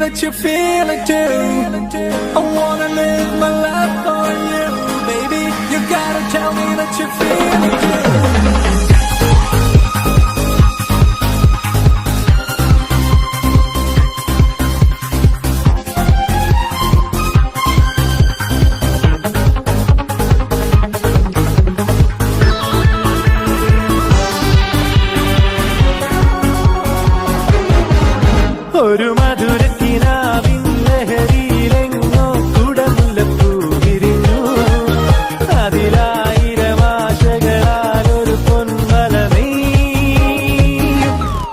that you feel it too. I wanna live my life for you, baby. You gotta tell me that you feel it too. ഒരു മധുരക്കിനാവിൻ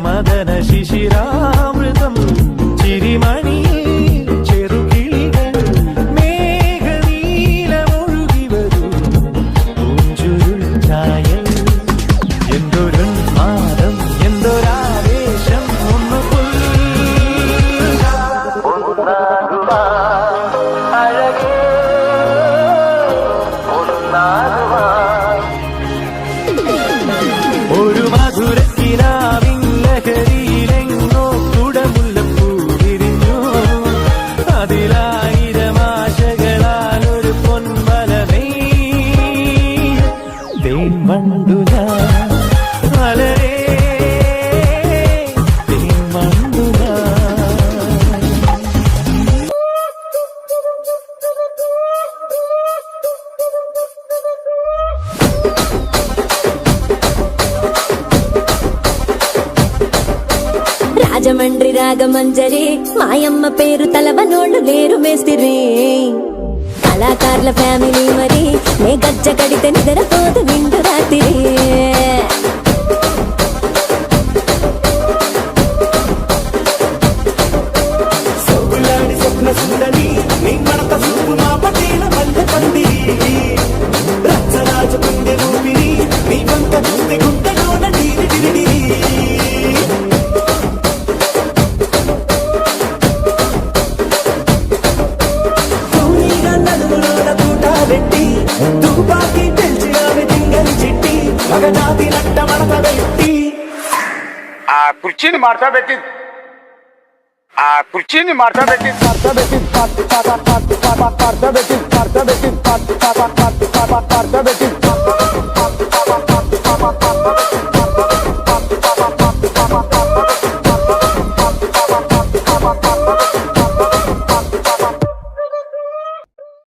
మదన శిశిరా రాజమండ్రి రాగమంజరి మాయమ్మ పేరు తలవనోళ్ళు లేరు మేస్తిరి. కళాకారుల family మరి నే గజ్జ కడితే నిద్రపోదు విండు రాత్రి రెడ్డి దుబాకి తెలిసి ఆమె తింగలి చిట్టి మగజాతి నట్ట మడత పెట్టి ఆ కుర్చీని మడత పెట్టి ఆ కుర్చీని మడత పెట్టి మడత పెట్టి పట్టు పాప పట్టు పాప పడత పెట్టి పడత పెట్టి పట్టు పాప పట్టు పాప పడత పెట్టి